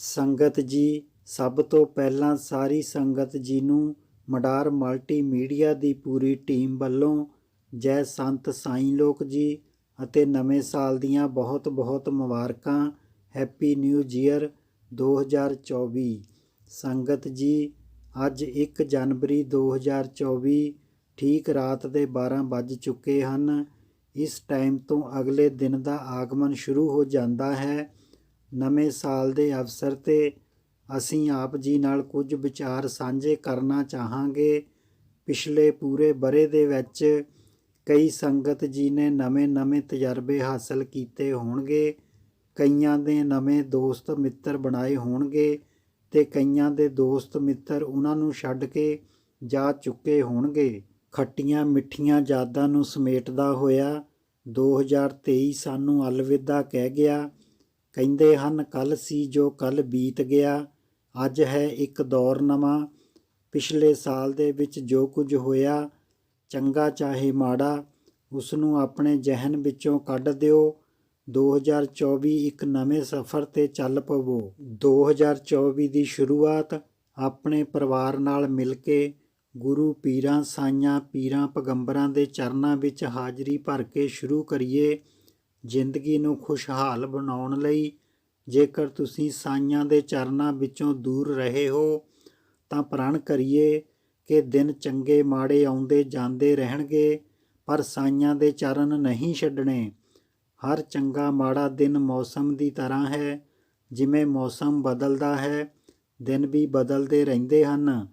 ਸੰਗਤ ਜੀ, ਸਭ ਤੋਂ ਪਹਿਲਾਂ ਸਾਰੀ ਸੰਗਤ ਜੀ ਨੂੰ ਮਡਾਰ ਮਲਟੀਮੀਡੀਆ ਦੀ ਪੂਰੀ ਟੀਮ ਵੱਲੋਂ ਜੈ ਸੰਤ ਸਾਈਂ ਲੋਕ ਜੀ ਅਤੇ ਨਵੇਂ ਸਾਲ ਦੀਆਂ ਬਹੁਤ ਬਹੁਤ ਮੁਬਾਰਕਾਂ, ਹੈਪੀ ਨਿਊ ਈਅਰ 2024 ਸੰਗਤ ਜੀ, ਅੱਜ 1 ਜਨਵਰੀ 2024 ਠੀਕ ਰਾਤ ਦੇ 12 ਵੱਜ ਚੁੱਕੇ ਹਨ। ਇਸ ਟਾਈਮ ਤੋਂ ਅਗਲੇ ਦਿਨ ਦਾ ਆਗਮਨ ਸ਼ੁਰੂ ਹੋ ਜਾਂਦਾ ਹੈ। ਨਵੇਂ ਸਾਲ ਦੇ ਅਵਸਰ ਤੇ ਅਸੀਂ ਆਪ ਜੀ ਨਾਲ ਕੁਝ ਵਿਚਾਰ ਸਾਂਝੇ ਕਰਨਾ ਚਾਹਾਂਗੇ। ਪਿਛਲੇ ਪੂਰੇ ਬਰੇ ਦੇ ਵਿੱਚ ਕਈ ਸੰਗਤ ਜੀ ਨੇ ਨਵੇਂ-ਨਵੇਂ ਤਜਰਬੇ ਹਾਸਲ ਕੀਤੇ ਹੋਣਗੇ। ਕਈਆਂ ਦੇ ਨਵੇਂ ਦੋਸਤ ਮਿੱਤਰ ਬਣਾਏ ਹੋਣਗੇ ਤੇ ਕਈਆਂ ਦੇ ਦੋਸਤ ਮਿੱਤਰ ਉਹਨਾਂ ਨੂੰ ਛੱਡ ਕੇ ਜਾ ਚੁੱਕੇ ਹੋਣਗੇ। ਖੱਟੀਆਂ ਮਿੱਠੀਆਂ ਯਾਦਾਂ ਨੂੰ ਸਮੇਟਦਾ ਹੋਇਆ 2023 ਸਾਨੂੰ ਅਲਵਿਦਾ ਕਹਿ ਗਿਆ ਕਹਿੰਦੇ ਹਨ ਕੱਲ ਸੀ ਜੋ ਕੱਲ ਬੀਤ ਗਿਆ, ਅੱਜ ਹੈ ਇੱਕ ਦੌਰ ਨਵਾਂ। ਪਿਛਲੇ ਸਾਲ ਦੇ ਵਿੱਚ ਜੋ ਕੁਝ ਹੋਇਆ, ਚੰਗਾ ਚਾਹੇ ਮਾੜਾ ਉਸ ਨੂੰ ਆਪਣੇ ਜ਼ਿਹਨ ਵਿੱਚੋਂ ਕੱਢ ਦਿਓ। 2024 ਇੱਕ ਨਵੇਂ ਸਫ਼ਰ ਤੇ ਚੱਲ ਪਵੋ। 2024 ਦੀ ਸ਼ੁਰੂਆਤ ਆਪਣੇ ਪਰਿਵਾਰ ਨਾਲ ਮਿਲ ਕੇ ਗੁਰੂ ਪੀਰਾਂ, ਸਾਈਆਂ, ਪੀਰਾਂ, ਪਗੰਬਰਾਂ ਦੇ ਚਰਨਾਂ ਵਿੱਚ ਹਾਜ਼ਰੀ ਭਰ ਕੇ ਸ਼ੁਰੂ ਕਰੀਏ। ਜ਼ਿੰਦਗੀ ਨੂੰ ਖੁਸ਼ਹਾਲ ਬਣਾਉਣ ਲਈ ਜੇਕਰ ਤੁਸੀਂ ਸਾਈਆਂ ਦੇ ਚਰਨਾਂ ਵਿੱਚੋਂ ਦੂਰ ਰਹੇ ਹੋ, ਤਾਂ ਪ੍ਰਣ ਕਰੀਏ ਕਿ ਦਿਨ ਚੰਗੇ ਮਾੜੇ ਆਉਂਦੇ ਜਾਂਦੇ ਰਹਿਣਗੇ, ਪਰ ਸਾਈਆਂ ਦੇ ਚਰਨ ਨਹੀਂ ਛੱਡਣੇ। ਹਰ ਚੰਗਾ ਮਾੜਾ ਦਿਨ ਮੌਸਮ ਦੀ ਤਰ੍ਹਾਂ ਹੈ, ਜਿਵੇਂ ਮੌਸਮ ਬਦਲਦਾ ਹੈ, ਦਿਨ ਵੀ ਬਦਲਦੇ ਰਹਿੰਦੇ ਹਨ।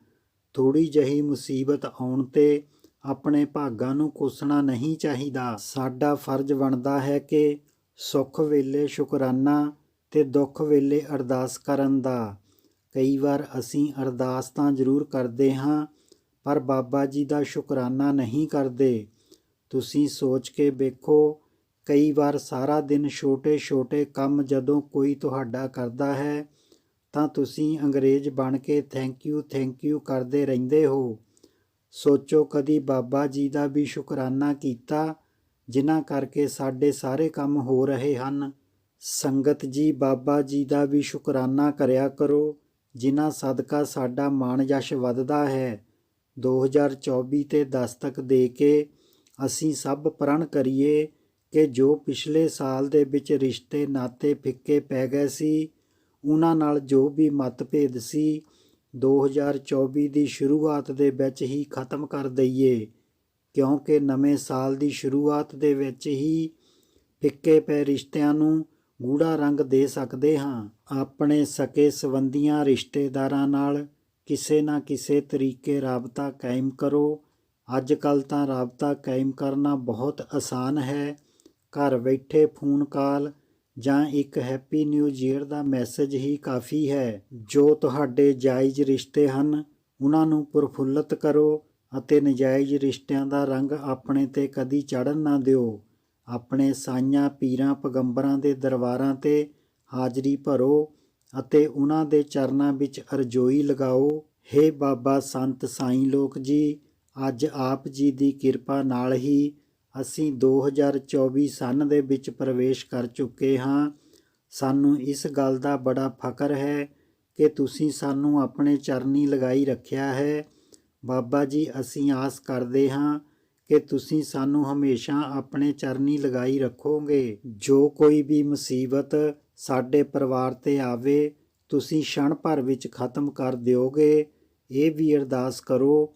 ਥੋੜੀ ਜਹੀ ਮੁਸੀਬਤ ਆਉਣ ਤੇ ਆਪਣੇ ਭਾਗਾਂ ਨੂੰ ਕੋਸਣਾ ਨਹੀਂ ਚਾਹੀਦਾ। ਸਾਡਾ ਫਰਜ਼ ਬਣਦਾ ਹੈ ਕਿ ਸੁੱਖ ਵੇਲੇ ਸ਼ੁਕਰਾਨਾ ਤੇ ਦੁੱਖ ਵੇਲੇ ਅਰਦਾਸ ਕਰਨ ਦਾ। ਕਈ ਵਾਰ ਅਸੀਂ ਅਰਦਾਸ ਤਾਂ ਜ਼ਰੂਰ ਕਰਦੇ ਹਾਂ, ਪਰ ਬਾਬਾ ਜੀ ਦਾ ਸ਼ੁਕਰਾਨਾ ਨਹੀਂ ਕਰਦੇ। ਤੁਸੀਂ ਸੋਚ ਕੇ ਵੇਖੋ, ਕਈ ਵਾਰ ਸਾਰਾ ਦਿਨ ਛੋਟੇ-ਛੋਟੇ ਕੰਮ ਜਦੋਂ ਕੋਈ ਤੁਹਾਡਾ ਕਰਦਾ ਹੈ, ਤਾਂ ਤੁਸੀਂ ਅੰਗਰੇਜ਼ ਬਣ ਕੇ ਥੈਂਕ ਯੂ ਥੈਂਕ ਯੂ ਕਰਦੇ ਰਹਿੰਦੇ ਹੋ। ਸੋਚੋ ਕਦੀ ਬਾਬਾ ਜੀ ਦਾ ਵੀ ਸ਼ੁਕਰਾਨਾ ਕੀਤਾ, ਜਿਨ੍ਹਾਂ ਕਰਕੇ ਸਾਡੇ ਸਾਰੇ ਕੰਮ ਹੋ ਰਹੇ ਹਨ। ਸੰਗਤ ਜੀ, ਬਾਬਾ ਜੀ ਦਾ ਵੀ ਸ਼ੁਕਰਾਨਾ ਕਰਿਆ ਕਰੋ, ਜਿਨ੍ਹਾਂ ਸਦਕਾ ਸਾਡਾ ਮਾਣ ਯਸ਼ ਵੱਧਦਾ ਹੈ। 2024 ਤੇ ਦਸਤਕ ਦੇ ਕੇ ਅਸੀਂ ਸਭ ਪ੍ਰਣ ਕਰੀਏ ਕਿ ਜੋ ਪਿਛਲੇ ਸਾਲ ਦੇ ਵਿੱਚ ਰਿਸ਼ਤੇ, ਨਾਤੇ, ਫਿੱਕੇ ਪੈ ਗਏ ਸੀ ਉਹਨਾਂ ਨਾਲ ਜੋ ਵੀ ਮਤਭੇਦ ਸੀ 2024 ਦੀ ਸ਼ੁਰੂਆਤ ਦੇ ਵਿੱਚ ਹੀ ਖਤਮ ਕਰ ਦਈਏ, ਕਿਉਂਕਿ ਨਵੇਂ ਸਾਲ ਦੀ ਸ਼ੁਰੂਆਤ ਦੇ ਵਿੱਚ ਹੀ ਫਿੱਕੇ ਪੈ ਰਿਸ਼ਤਿਆਂ ਨੂੰ ਗੂੜਾ ਰੰਗ ਦੇ ਸਕਦੇ ਹਾਂ। ਆਪਣੇ ਸਕੇ ਸਬੰਧੀਆਂ ਰਿਸ਼ਤੇਦਾਰਾਂ ਨਾਲ ਕਿਸੇ ਨਾ ਕਿਸੇ ਤਰੀਕੇ ਰਾਬਤਾ ਕਾਇਮ ਕਰੋ। ਅੱਜ ਕੱਲ ਤਾਂ ਰਾਬਤਾ ਕਾਇਮ ਕਰਨਾ ਬਹੁਤ ਆਸਾਨ ਹੈ। ਘਰ ਬੈਠੇ ਫੋਨ ਕਾਲ ਜਾਂ ਇੱਕ ਹੈਪੀ ਨਿਊ ਈਅਰ ਦਾ ਮੈਸੇਜ ਹੀ ਕਾਫੀ ਹੈ। ਜੋ ਤੁਹਾਡੇ ਜਾਇਜ਼ ਰਿਸ਼ਤੇ ਹਨ, ਉਹਨਾਂ ਨੂੰ ਪ੍ਰਫੁੱਲਤ ਕਰੋ ਅਤੇ ਨਜਾਇਜ਼ ਰਿਸ਼ਤਿਆਂ ਦਾ ਰੰਗ ਆਪਣੇ ਤੇ ਕਦੀ ਚੜਨ ਨਾ ਦਿਓ। ਆਪਣੇ ਸਾਈਆਂ ਪੀਰਾਂ ਪਗੰਬਰਾਂ ਦੇ ਦਰਬਾਰਾਂ ਤੇ ਹਾਜ਼ਰੀ ਭਰੋ ਅਤੇ ਉਹਨਾਂ ਦੇ ਚਰਨਾਂ ਵਿੱਚ ਅਰਜ਼ੋਈ ਲਗਾਓ। ਹੇ ਬਾਬਾ ਸੰਤ ਸਾਈਂ ਲੋਕ ਜੀ, ਅੱਜ ਆਪ ਜੀ ਦੀ ਕਿਰਪਾ ਨਾਲ ਹੀ ਅਸੀਂ 2024 ਸੰਨ ਦੇ ਵਿੱਚ ਪ੍ਰਵੇਸ਼ ਕਰ ਚੁੱਕੇ ਹਾਂ। ਸਾਨੂੰ ਇਸ ਗੱਲ ਦਾ ਬੜਾ ਫਖਰ ਹੈ ਕਿ ਤੁਸੀਂ ਸਾਨੂੰ ਆਪਣੇ ਚਰਨੀ ਲਗਾਈ ਰੱਖਿਆ ਹੈ। ਬਾਬਾ ਜੀ, ਅਸੀਂ ਆਸ ਕਰਦੇ ਹਾਂ ਕਿ ਤੁਸੀਂ ਸਾਨੂੰ ਹਮੇਸ਼ਾ ਆਪਣੇ ਚਰਨੀ ਲਗਾਈ ਰੱਖੋਗੇ। ਜੋ ਕੋਈ ਵੀ ਮੁਸੀਬਤ ਸਾਡੇ ਪਰਿਵਾਰ ਤੇ ਆਵੇ, ਤੁਸੀਂ ਛਣ ਭਰ ਵਿੱਚ ਖਤਮ ਕਰ ਦਿਓਗੇ। ਇਹ ਵੀ ਅਰਦਾਸ ਕਰੋ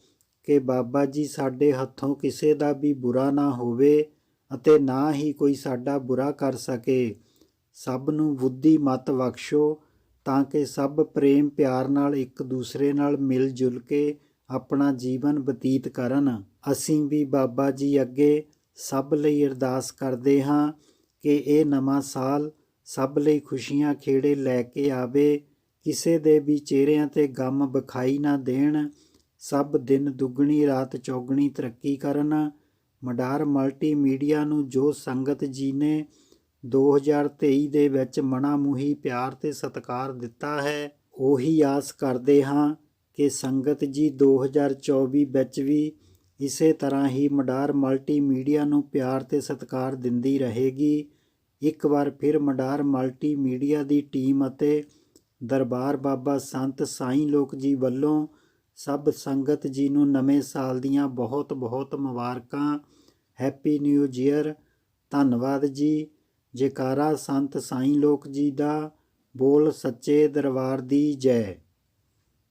ਕਿ ਬਾਬਾ ਜੀ ਸਾਡੇ ਹੱਥੋਂ ਕਿਸੇ ਦਾ ਵੀ ਬੁਰਾ ਨਾ ਹੋਵੇ ਅਤੇ ਨਾ ਹੀ ਕੋਈ ਸਾਡਾ ਬੁਰਾ ਕਰ ਸਕੇ। ਸਭ ਨੂੰ ਬੁੱਧੀ ਮਤ ਬਖਸ਼ੋ ਤਾਂ ਕਿ ਸਭ ਪ੍ਰੇਮ ਪਿਆਰ ਨਾਲ ਇੱਕ ਦੂਸਰੇ ਨਾਲ ਮਿਲ ਜੁਲ ਕੇ ਆਪਣਾ ਜੀਵਨ ਬਤੀਤ ਕਰਨ। ਅਸੀਂ ਵੀ ਬਾਬਾ ਜੀ ਅੱਗੇ ਸਭ ਲਈ ਅਰਦਾਸ ਕਰਦੇ ਹਾਂ ਕਿ ਇਹ ਨਵਾਂ ਸਾਲ ਸਭ ਲਈ ਖੁਸ਼ੀਆਂ ਖੇੜੇ ਲੈ ਕੇ ਆਵੇ। ਕਿਸੇ ਦੇ ਵੀ ਚਿਹਰਿਆਂ ਤੇ ਗਮ ਵਿਖਾਈ ਨਾ ਦੇਣ। ਸਭ ਦਿਨ ਦੁੱਗਣੀ ਰਾਤ ਚੌਗਣੀ ਤਰੱਕੀ ਕਰਨ। ਮਡਾਰ ਮਲਟੀਮੀਡੀਆ ਨੂੰ ਜੋ ਸੰਗਤ ਜੀ ਨੇ 2023 ਦੇ ਵਿੱਚ ਮਨਾਮੂਹੀ ਪਿਆਰ ਤੇ ਸਤਿਕਾਰ ਦਿੱਤਾ ਹੈ, ਉਹੀ ਆਸ ਕਰਦੇ ਹਾਂ ਕਿ ਸੰਗਤ ਜੀ 2024 ਵਿੱਚ ਵੀ ਇਸੇ ਤਰ੍ਹਾਂ ਹੀ ਮਡਾਰ ਮਲਟੀਮੀਡੀਆ ਨੂੰ ਪਿਆਰ ਤੇ ਸਤਿਕਾਰ ਦਿੰਦੀ ਰਹੇਗੀ। ਇੱਕ ਵਾਰ ਫਿਰ ਮਡਾਰ ਮਲਟੀਮੀਡੀਆ ਦੀ ਟੀਮ ਅਤੇ ਦਰਬਾਰ ਬਾਬਾ ਸੰਤ ਸਾਈਂ ਲੋਕ ਜੀ ਵੱਲੋਂ ਸਭ ਸੰਗਤ ਜੀ ਨੂੰ ਨਵੇਂ ਸਾਲ ਦੀਆਂ ਬਹੁਤ ਬਹੁਤ ਮੁਬਾਰਕਾਂ। ਹੈਪੀ ਨਿਊ ਈਅਰ ਧੰਨਵਾਦ ਜੀ। ਜੈਕਾਰਾ ਸੰਤ ਸਾਈਂ ਲੋਕ ਜੀ ਦਾ ਬੋਲ ਸੱਚੇ ਦਰਬਾਰ ਦੀ ਜੈ।